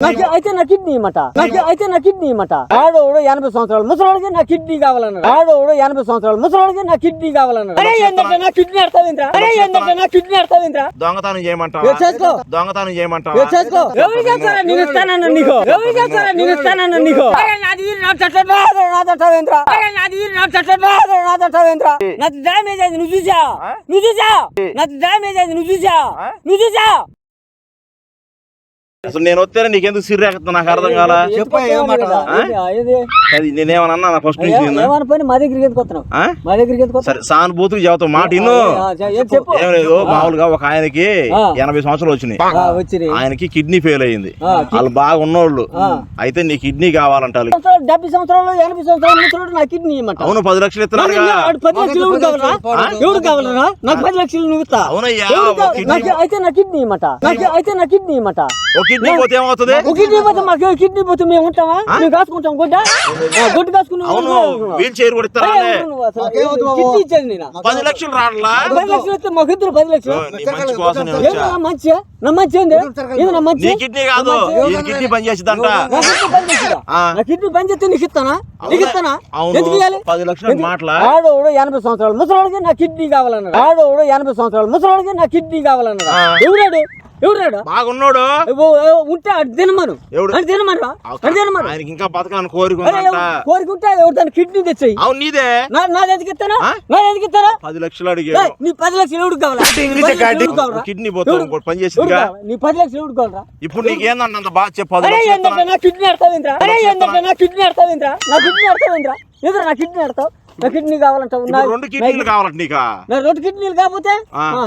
నాకు అయితే నా కిడ్నీ ఇమ్మట నాకు అయితే నా కిడ్నీ ఇమ్మట ఆడోడు ఎనభై సంవత్సరాలు ముసలోడికి నా కిడ్నీ కావాలన్నాడు. ఆడోడు ఎనభై సంవత్సరాలు ముసలోడికి నా కిడ్నీ కావాలన్నాడు. అరే ఏంటంటే నా కిడ్నీ అడతావేంద్రా అరే ఏంటంటే నా కిడ్నీ అడతావేంద్రా దొంగతనం చేయమంటావా? ఏ చేసుకో. దొంగతనం ఏ చేయమంటావా చేసుకో. ఎవరు చేస్తారా? నేను ఇస్తానన్నా నీకు. ఎవరు చేస్తారా? నేను ఇస్తానన్నా నీకు. అరే నాది వీరు నా నాది నా తట్టవేంద్రా అరే నాది వీరు నా నాది నా తట్టవేంద్రా నాది డ్యామేజ్ అయింది నువ్వు చూసా? నువ్వు చూసా? నాది డ్యామేజ్ అయింది నువ్వు చూసా? నువ్వు చూసా? అసలు నేను వస్తేనే నీకెందుకు సిర్రేస్తుంది నాకు అర్థం కాల? అది నేనేమన్నా అన్నా ఫస్ట్ నుంచి మా దగ్గరికి ఎందుకు వస్తున్నావు? ఆ? మా దగ్గరికి ఎందుకు వస్తున్నావు? సరే సానుభూతికి చెబుతావు మాట ఇన్ను ఏం లేదు మామూలుగా ఒక ఆయనకి. ఎనభై సంవత్సరాలు వచ్చినాయి. ఆయనకి కిడ్నీ ఫెయిల్ అయింది. వాళ్ళు బాగా ఉన్నోళ్ళు. అయితే నీ కిడ్నీ కావాలంట డెబ్బై సంవత్సరాలు ఎనభై సంవత్సరాలు నా కిడ్నీ అవును పది లక్షలు ఇస్తున్నారుగా వాడు పది లక్షలు కావాలరా? కావాలరా? నాకు పది లక్షలు నువ్వు అవునయ్యా అయితే నా కిడ్నీ ఇమ్మట. అయితే నా కిడ్నీ ఇమ్మట. కిడ్నీ పోతే ఏమవుతుంది ఒక కిడ్నీ పోతే మాకు కిడ్నీ పోతే మేము ఉంటామా మేము కాసుకుంటాం గుడ్డ గుడ్డ కాసుకుని అవును వీల్ చైర్ కూడా ఇస్తారా. కిడ్నీ ఇచ్చేది నేను పది లక్షలు రాడలా పది లక్షలు ఇస్తే మాకు ఇద్దరు పది లక్షలు మంచి కోసం మంచి నా మంచి ఏంది ఇది నా మంచి నీ కిడ్నీ కాదు ఈ కిడ్నీ పని చేసిద్దంట నా కిడ్నీ పని చేస్తే నీకు ఇస్తానా నీకు ఇస్తానా ఎందుకు ఇవ్వాలి పది లక్షలు మాటలా ఆడోడు ఎనభై సంవత్సరాలు ముసలోడికి నా కిడ్నీ కావాలన్నాడు ఆడోడు ఎనభై సంవత్సరాలు ముసలోడికి నా కిడ్నీ కావాలన్నాడు ఆ. ఎవడాడు ఎవడాడు బాగున్నాడు. ఉంటే అటు తినమను. ఎవడు? అటు తినమను అటు తినమను. ఆయనకి ఇంకా బతకాలని కోరిక ఉందంట. కోరుకుంటే ఎవరు కిడ్నీ తెచ్చాయి? అవును నీదే. నా నాది ఎందుకు ఇస్తానా? నాది ఎందుకు ఇస్తారా పది లక్షలు అడిగాడు. ఏయ్, నీ పది లక్షలు ఎవడు కావాలా? కిడ్నీ పోతే ఇంకోటి పని కావాలా? నీ పది లక్షలు ఎవడు కావాలరా? ఇప్పుడు నీకేందంట అంత బాగా చెప్పు పది అరే లక్షలు ఏంటంటే ఇస్తున్నా. నా కిడ్నీ అడతావేంద్రా నా కిడ్నీ అడతావేంద్రా నా కిడ్నీ అడతావేంద్రా ఎదురు నా కిడ్నీ అడతావు కిడ్నీ ఇప్పుడు రెండు కిడ్నీలు కావాలంట నీకా? నా రెండు కిడ్నీలు కాకపోతే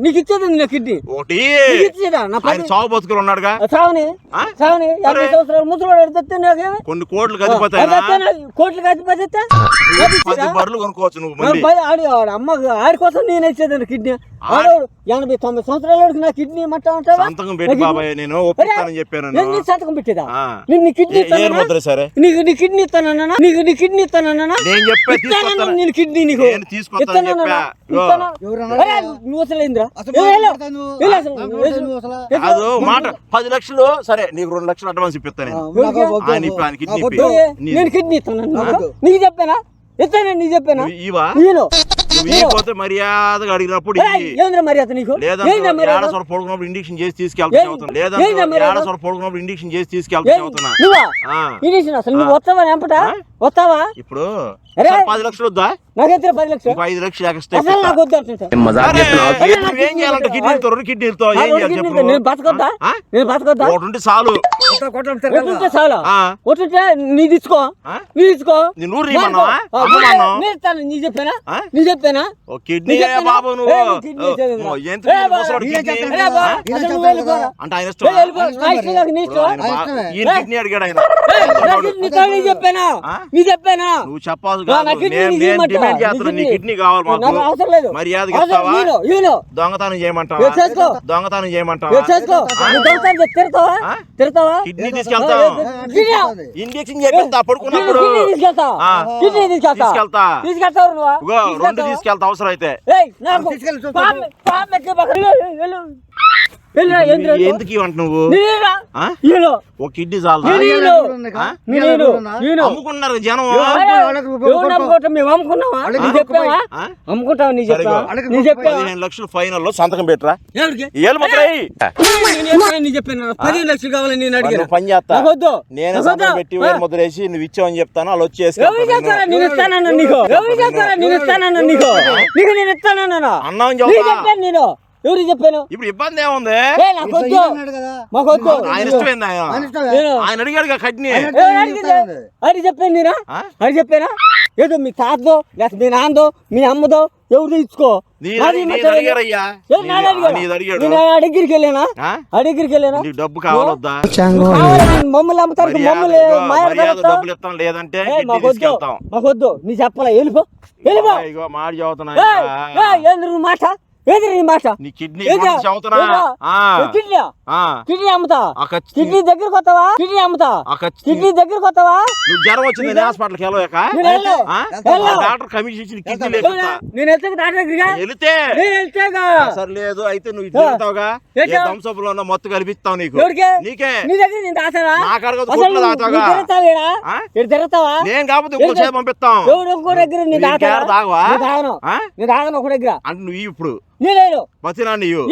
నీకు ఇచ్చేది నా కిడ్నీ ఒకటి. ఇచ్చేదా? నా చావు బతుకులు ఉన్నాడుగా. సావని ఆ? సావని యాభై. సంవత్సరాలు ఎడితే నాకేమి? కొన్ని కోట్లు గదిపోతాయి కోట్లు కట్టిపోతే పది బర్రెలు కొనుక్కోవచ్చు నువ్వు మళ్ళీ. ఆడి ఆడి అమ్మ ఆడి కోసం నేను ఇచ్చేది కిడ్నీ ఎనభై తొంభై సంవత్సరాల నా కిడ్నీ సంతకం పెట్టి బాబాయ్ నేను చెప్పాను నేను సంతకం పెట్టేదా? కిడ్నీ సరే. నీకు నీ కిడ్నీ ఇస్తానన్నా? నీకు నీ కిడ్నీ ఇస్తానన్నా? నేను చెప్పే నేను కిడ్నీ నీకు. ఇస్తానా? నువ్వు అసలు ఏందిరా? అసలు మాట. పది లక్షలు సరే నీకు రెండు లక్షలు అడ్వాన్స్ ఇప్పిస్తాను నేను. కిడ్నీ ఇస్తాను. నీకు చెప్పానా? ఇస్తాను నీకు చెప్పానా? ఇవ్వకపోతే మర్యాదగా అడిగినప్పుడు. ఏంద్రా మర్యాద నీకు? మర్యాద? ఏడసర పడుకున్నప్పుడు ఇండిక్షన్ చేసి తీసుకెళ్తా ఏయ్, చదువుతున్నా ఏంది లేదంటే మరి అది? ఏడసర పడుకున్నప్పుడు ఇండిక్షన్ చేసి తీసుకెళ్తా ఏయ్, చదువుతున్నా నువ్వా? ఆ. ఇండిషన్ అసలు నువ్వు వస్తావా ఎంపట ఆ? వస్తావా? ఇప్పుడు. సరే, పది లక్షలు వద్దా? నాకెంత పది లక్షలు? ఐదు లక్షలు ఎక్స్ట్రా అసలు నాకు వద్దు అంటుంటా. ఏం చేయాలంటే కిడ్నీ కిడ్నీలతో కిడ్నీలతో ఏం చేయాలి నేను బతకొద్దా? నేను బతకొద్దా? ఒకటి చాలు. ఒట్టుంటే చాలా. ఆ. ఒట్టుంటే నీ తీసుకో. ఆ? నీ తీసుకో. నీ నూరు ఇమ్మన్నావా ఆ, అమ్మన్నావు నేను ఇస్తాను నీ చెప్పానా? ఆ? నీ చెప్పానా? ఓ కిడ్నీ? బాబు నువ్వు. అంటే ఆయన కిడ్నీ అడిగాడు ఆయన. చెప్పానా? నీ చెప్పానా? చెప్పాల్సి. డిమాండ్ చేస్తున్నా నీ కిడ్నీ? కావాలి మాకు. అవసరం లేదు. దొంగతనం చేయమంటావా? దొంగతనం చేయమంటావా? కిడ్నీ తీసుకెళ్తాం. ఇంజక్షన్ చేపిస్తా పడుకున్నప్పుడు. కిడ్నీ తీసుకెళ్తా. కిడ్నీ తీసుకెళ్తా. తీసుకెళ్తా. తీసుకెళ్తావు నువ్వు? ఇగో రెండు తీసుకెళ్తా అవసరం అయితే ఎందుకు ఇవ్వంట నువ్వు. ఒక కిడ్నీ. అమ్ముకున్నారు జనం? అమ్ముకుంటావా? నీ పదిహేను లక్షలు ఫైనల్లో సంతకం పెట్టరా? ఏళ్ళు చెప్పాను పదిహేను లక్షలు కావాలని నేను అడిగాను. పని చేస్తా. వద్దు. నేనే. సంతకం పెట్టి ముద్ర వేసి నువ్వు ఇచ్చావని చెప్తాను వాళ్ళు వచ్చి ఎవరు చేస్తారా? వేసుకెళ్తారు నేను ఇస్తానన్నా నీకు. నేను ఇస్తానన్నా నీకు. నీకు నేను ఇస్తానన్నా అన్నామని నీకు చెప్తా చెప్పాను నేను. ఎవరికి చెప్పాను ఇప్పుడు ఇబ్బంది ఏముంది? ఆయన ఇష్టమైంది ఆయన? అడిగాడు ఎవరు? అది చెప్పాను నేనా? అది చెప్పానా? ఏదో మీ తాతదో లేకపోతే మీ నాన్నదో మీ అమ్మదో ఇచ్చుకో వెళ్ళానా? వెళ్ళానా? డబ్బు కావాలొద్దా? కావాలని మమ్మల్ని అమ్ముతారు మర్యాద మమ్మల్ని ఇగో, మాయ మర్యాద డబ్బులు ఇస్తాం లేదంటే ఏ, కిడ్నీ మాకు వద్దు తీసుకెళ్తాం. మాకు వద్దు నీ చెప్పాలా? వెళ్ళిపో. వెళ్ళిపో. ఇగో మాట? ఏంది నీ మాట? కిడ్నీ? ఆ, ఏ కిడ్నీ? అమ్ముతా? అమ్ముతా? దగ్గరకు వస్తావా? నువ్వు జ్వరం వచ్చింది నీకు- హాస్పిటల్కి వెళ్ళాక నేను వెళ్ళు. ఆ? వెళ్ళు. ఆ డాక్టర్ కమిషన్ ఇచ్చి కిడ్నీ లేకుండా. నేను ఎత్తుకు డాక్టర్ దగ్గరిగా వెళితే. నేను వెళ్తేగా సరే లేదు అయితే నువ్వు ఇటు తిరుగుతావుగా? ఏ ఏంటో? దంసపులో ఉన్న మొత్తం కల్పిస్తావు నీకు? ఎవరికి నీకే? నీ దగ్గర నేను నాకు కొట్లో? ఇటు తిరుగుతావా నేను కాకపోతే ఇంకో పంపిస్తాం. ఇంకో దగ్గర నీ? నీ ఒక దగ్గర. అంటే నువ్వు ఇప్పుడు. బతినా నీవు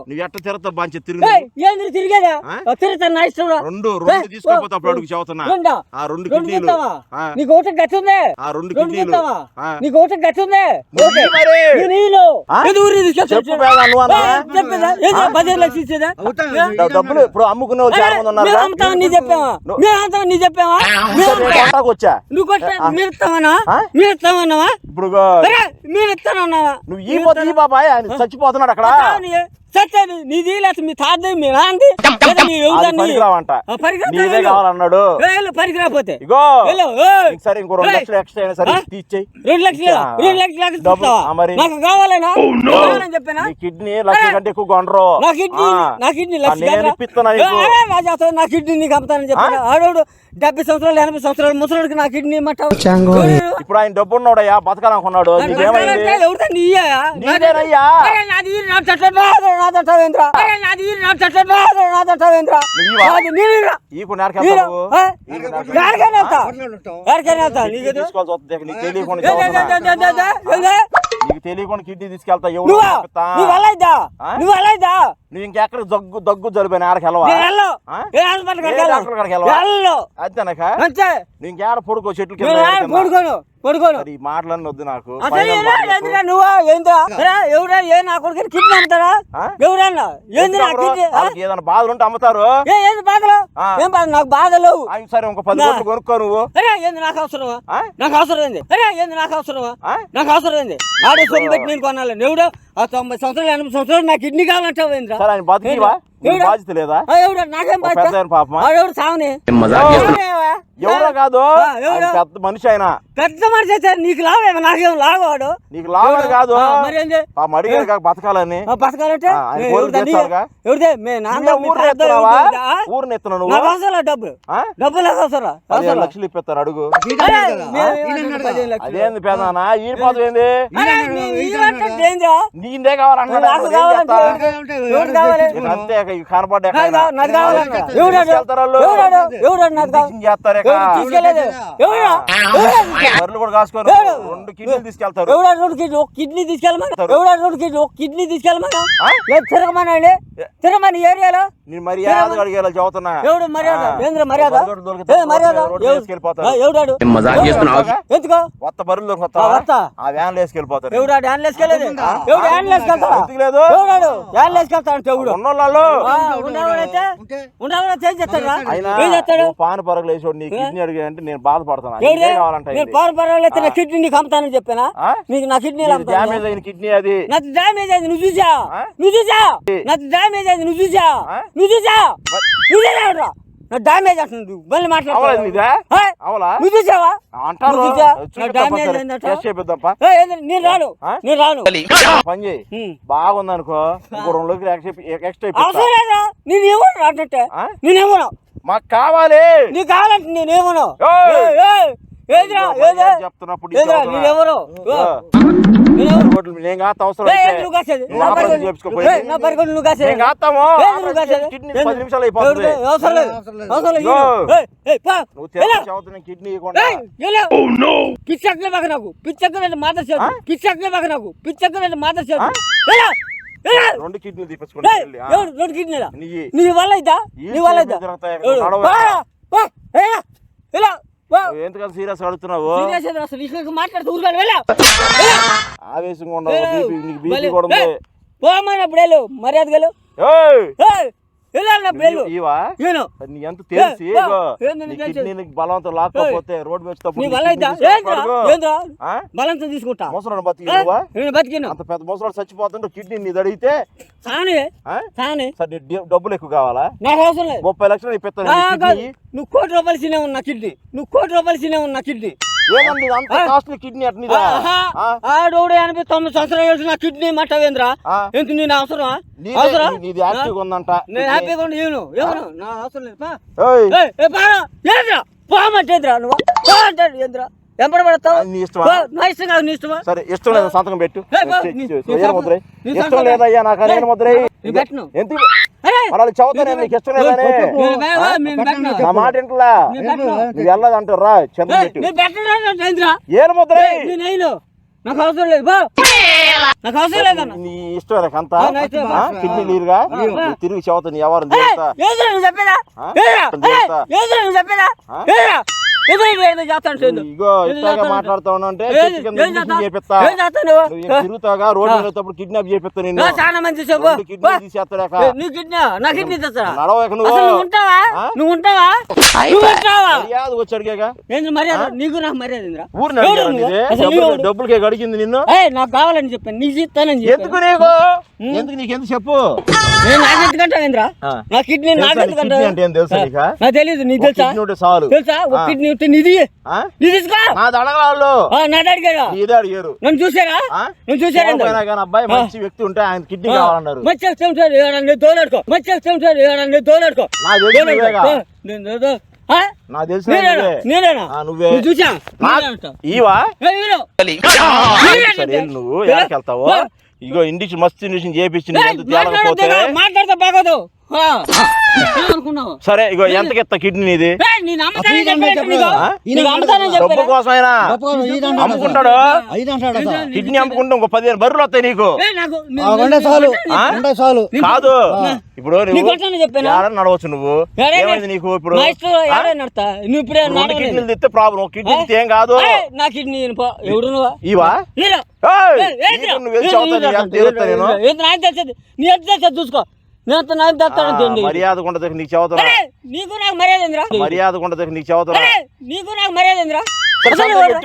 నువ్వు ఎట్ట తిరుగుతావు బాంచి తిరుగు ఏయ్, ఏంది తిరిగేదా? ఆ? తిరుగుతాను నా ఇష్టం రా. రెండు ఏయ్, రెండు తీసుకోపోతే అప్పుడు ఓ, అడుగు చెబుతున్నా. రెండా? ఆ రెండు కిడ్నీలు. నీకు ఉంది ఆ రెండు కిడ్నీలు. నీకు ఉంది. నేను? చెప్పు ఇచ్చేదా? డబ్బులు ఇప్పుడు అమ్ముకునే వాళ్ళు చాలా మంది ఉన్నారు మేము అమ్ముతామని నీ చెప్పావా? మేము నీ చెప్పావా? మేము అమ్ముతాం. వచ్చా? నువ్వు కొట్టా మీరు ఇస్తామన్నా ఆ? మీరు ఇస్తామన్నావా? ఇప్పుడు మీరు ఇస్తానన్నావా? నువ్వు ఈ పోతే ఈ బాబాయ్ ఆయన చచ్చిపోతున్నాడు అక్కడ. నీది లేకపోతే మీ తాతది మీ నాన్నది లేదా మీ నీదే. కావాలన్నాడు. వెళ్ళు, పనికిరాపోతే ఇగో. సరే ఇంకో రెండు. లక్షలు ఎక్స్ట్రా అయినా సరే రెండు లక్షలు. రెండు. నాకు కావాలనా? కావాలని చెప్పానా? నీ కిడ్నీ లక్ష కంటే ఎక్కువ కొనరు. నా కిడ్నీ. నా కిడ్నీ లక్ష నా కిడ్నీ నీకు అమ్ముతానని చెప్పాను? ఆడోడు డెబ్బై సంవత్సరాలు ఎనభై సంవత్సరాలు ముసలోడికి నా కిడ్నీ ఇమ్మంటావు? ఇప్పుడు ఆయన డబ్బు ఉన్నాడయ్యా బతకాలనుకున్నాడు. నాది నా నా తట్ట వేంద్రా అరే నాది నా తట్ట నాది నా తట్ట వేంద్రా నువ్వా? నాది నీరురా ఈ కొన్ని నేరకెళ్తావు ఎక్కడికైనా వెళ్తా? ఎక్కడికైనా వెళ్తా? నీకు తీసుకోవాల్సి వస్తుంది. నీకు తెలియకుండా? నీకు కిడ్నీ తీసుకెళ్తా. ఎవరు నువ్వా? చెప్తా? నువ్వు ఆ? నువ్వు ఇంకెక్కడ దగ్గు దగ్గు జలిపోయిన ఆడకి అంతేనక? అంతే. నువ్వు ఇంకేడ పడుకో చెట్లు. పడుకోను పడుకోను. ఈ మాటలన్నీ వద్దు నాకు. నువ్వు? ఎవరా ఏ నా కొడుకు? కిడ్నీ అమ్ముతారా ఆ? ఎవరన్నా ఏంది ఏదైనా బాధలు ఉంటే అమ్ముతారు? ఏంది బాధలు. ఏం బాధ? నాకు సరే ఇంకో పది కోట్లు కొనుక్కో నువ్వు. ఏంది నాకు అవసరమా? నాకు అవసరం ఏంది? అరే ఏంది నాకు అవసరమా? నాకు అవసరం ఏంది? ఆడే సొమ్ము పెట్టి నేను కొనాలి. ఎవడు ఆ తొంభై సంవత్సరాలు ఎనభై సంవత్సరాలు నాకు కిడ్నీ కావాలంటావు ఏంద్రా ఆయన బతికివా బాధ్యత లేదా? నాకేం బాధ్యత? పాపమా? సావని? ఎవరో కాదు? పెద్ద మనిషి ఆయన. పెద్ద మనిషి అయితే నీకు లావేమో నాకేం లావాడు నీకు లాభం కాదు. మడిగాడు కాక బతకాలని. బతకాలంటే? ఎవరిదే? ఊరిని అవసరం డబ్బులు? డబ్బులు అవసరం పదిహేను లక్షలు ఇప్పిస్తారు అడుగు. అదేంది పేదానా ఈ పోతం ఏంది? నీందే కావాలంటే అంతే ఇక ఇవి కనపడ్డా నాకు కావాలి. ఎవడాడు? ఎవడాడు? ఎవడాడు కావాలి? చేస్తారు? బర్రెలు కూడా కాసుకొని ఎవడు? రెండు కిడ్నీలు తీసుకెళ్తారు రెండు కిడ్నీ ఒక కిడ్నీ రెండు కిడ్నీ ఒక కిడ్నీ తీసుకెళ్ళమన్నా ఆ? లేదు తిరగమనండి తిరగమని ఏరియాలో నేను మర్యాద అడిగేలా చదువుతున్నా ఎవడు మర్యాద. ఏంద్ర మర్యాద ఏ మర్యాద ఎవడాడు మజాక్ చేస్తున్నావు ఎందుకో కొత్త. ఆ వ్యాన్ ఎవడు ఎందుకు లేదు ఉన్నోళ్ళు పాను పరగలు వేసి నీ కిడ్నీ అడిగాడంటే నేను బాధపడుతున్నా ఎవడే నీకే కావాలంటే నేను పాలు పర్వాలేదు నా కిడ్నీ నీకు అమ్ముతానని చెప్పానా? నీకు నా కిడ్నీ డ్యామేజ్ అయిన కిడ్నీ అది. నాకు డ్యామేజ్ అయింది. నువ్వు చూసా? నువ్వు చూసా? నాకు డ్యామేజ్ అయింది. నువ్వు చూసా? నువ్వు చూసా? నువ్వు చూసావురా నా డ్యామేజ్ అంటుంది మళ్ళీ? అవలా నువ్వు చూసావా? అంటారు. నువ్వు చూసా? నా చూపిద్దాం డ్యామేజ్ సరే. అయిందట? టెస్ట్ చేపిద్దాంపా ఏ, ఏంది? నేను రాను? నేను రాను. పని చేయి. బాగుంది అనుకో ఇంకో రెండు రోజులు ఎక్స్ట్రా ఎక్స్ట్రా ఇప్పిస్తా. అవసరం లేదా? నేను ఏమన్నా అంటే ఆ? నేనేమన్నా మాకు కావాలి. నీకు కావాలంటే నేనేమన్నా చెప్తున్నప్పుడు నేను కాస్త అవసరం అయితే. కిడ్నీ నిమిషాలు అయిపోతుంది ఎవరిది? అవసరం లేదు. అవసరం లేదు. ఇగో. ఏయ్, ఏయ్, పా. నువ్వు వెళ్ళు. చదువుతున్న కిడ్నీ. పిచ్చెక్కలే మాకు నాకు పిచ్చెక్కలేదు మాత్రం చేదు? పిచ్చెక్కలే మాకు నాకు పిచ్చెక్కలేదు మాత్రం చేదు. రెండు ఆ. ఎవరు? రెండు కిడ్నీలా? నీ వల్ల ఈ నీ వల్ల ఇద్దా చేతులు ఎందుకంత సీరియస్ అడుగుతున్నావు? మాట్లాడుతూ వెళ్ళు. ఆవేశంగా ఉండవు. బీపీ కూడా పోమన్నప్పుడు మర్యాద గెలు ఎంత తెలిసి బలవంతం లాక్కపోతే తీసుకుంటా. బతికిను. అంత పెద్ద చచ్చిపోతుంటే కిడ్నీ నీది అడిగితే డబ్బులు ఎక్కువ కావాలా? నాకు అవసరం లేదు. ముప్పై లక్షలు నువ్వు కోటి రూపాయలు సినే ఉన్నా కిడ్నీ. నువ్వు కోటి రూపాయలు సినే ఉన్నా కిడ్నీ. ఏమండి అంత కాస్ట్లీ కిడ్నీ అట్నిదా? ఆడోడు ఎనభై తొమ్మిది సంవత్సరాలు వేసి నా కిడ్నీ మట్టవేంద్రా నేను అవసరమా? అవసరం? నీది ఉందంట. నేను హ్యాపీగా ఉండి ఏను ఎవరు? నా అవసరం లేదు. ఏంద్రా? పోమంటేంద్రా నువ్వు? ఏంద్రా? ఎంపడ పడతావు? నీ ఇష్టమా? నా ఇష్టం కాదు నీ ఇష్టమా? సరే ఇష్టం లేదా సంతకం పెట్టు? నీ ఇష్టం లేదయ్యా నాకు నేను పెట్టను. ఎందుకు? వాళ్ళు చదువుతానే నీకు ఇష్టం. నా మాట ఇంటలా వెళ్ళదంటారా చంద్ర. ఏం అయిను నాకు అవసరం లేదు బా నాకు అవసరం లేదన్న నీ ఇష్టం నాకు అంత. కిడ్నీ నీరుగా? తిరిగి చదువుతా నీ ఎవరు చెప్పేదా చెప్పేదా ఇగో ఇట్లాగా. మాట్లాడుతా అంటే తిరుగుతాగా రోడ్డు వెళ్ళేటప్పుడు కిడ్నాప్ చేపిస్తా చాలా మంది తీసేస్తాడాక. నీ నా కిడ్నీ నడవక నువ్వు. నువ్వు ఉంటావా? నువ్వు మర్యాద? మర్యాద నీకు మర్యాద ఊరు? డబ్బులకే అడిగింది నిన్ను? ఏయ్ నాకు కావాలని చెప్పాను. ఎందుకు చెప్పాను. నీకు? ఎందుకు నీకు ఎందుకు చెప్పు? నేను నాకు ఎందుకంటావు ఏంద్రా ఆ. నా కిడ్నీ తెలుసా? నాకు నీ ఎందుకంటావు కిడ్నీ అంటే ఏం తెలుసా నీకా? నాకు తెలియదు నీకు తెలుసా? కిడ్నీ చాలు. తెలుసా? ఒక. కిడ్నీ ఉంటే నిధి ఆ? నీ తీసుకో. నాది అడగాళ్ళు ఆ, నాది అడిగాడు నీదే అడిగారు. నన్ను చూసారా? నువ్వు చూసారా చూడకపోయినా కానీ అబ్బాయి మంచి వ్యక్తి ఉంటే ఆయన కిడ్నీ కావాలన్నారు. మంచి వస్తాం సార్ ఏడాది తోలాడుకో మంచి వస్తాం సార్ ఏడాది తోలాడుకో నాకు. నాకు తెలిసిన నేనేనా? నువ్వే. చూసా నా- నేనే. ఈవా? నువ్వు? ఎక్కడికి వెళ్తావు. ఇగో ఇండిషన్ మస్తు ఇండిషన్ చేపించి మాట్లాడొద్దు, మాట్లాడితే బాగోదు సరే ఇగో ఎంతకి ఎత్తా కిడ్నీ నమ్మకాన్ని డబ్బు? కోసమైనా? అమ్ముకుంటాడు. కిడ్నీ అమ్ముకుంటే ఇంకో పదిహేను బర్రెలు వస్తాయి నీకు. చాలు. చాలు. కాదు. ఇప్పుడు నడవచ్చు నువ్వు? ఏమైంది నీకు ఇప్పుడు. కిడ్నీలు తెస్తే ప్రాబ్లం. కిడ్నీ ఏం? కాదు? ఏయ్, నా కిడ్నీ ఇవా? నువ్వు ఎంత ఎంత చూసుకో. నేను నాకు మర్యాద ఉండదు నీకు చదువుతున్నా నీకు నాకు మర్యాద ఏందిరా మర్యాద ఉండదు నీకు చదువుతున్నా అరే, నీకు నాకు మర్యాద ఏందిరా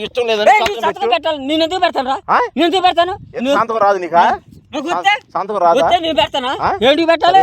ఇష్టం లేదని. పెట్టాలి. నేను ఎందుకు పెడతాను రా? నేను ఎందుకు పెడతాను? సంతకం రాదు నీకా? సంతకం రాదా? నేను పెడతానా? ఏంటికి పెట్టాలి?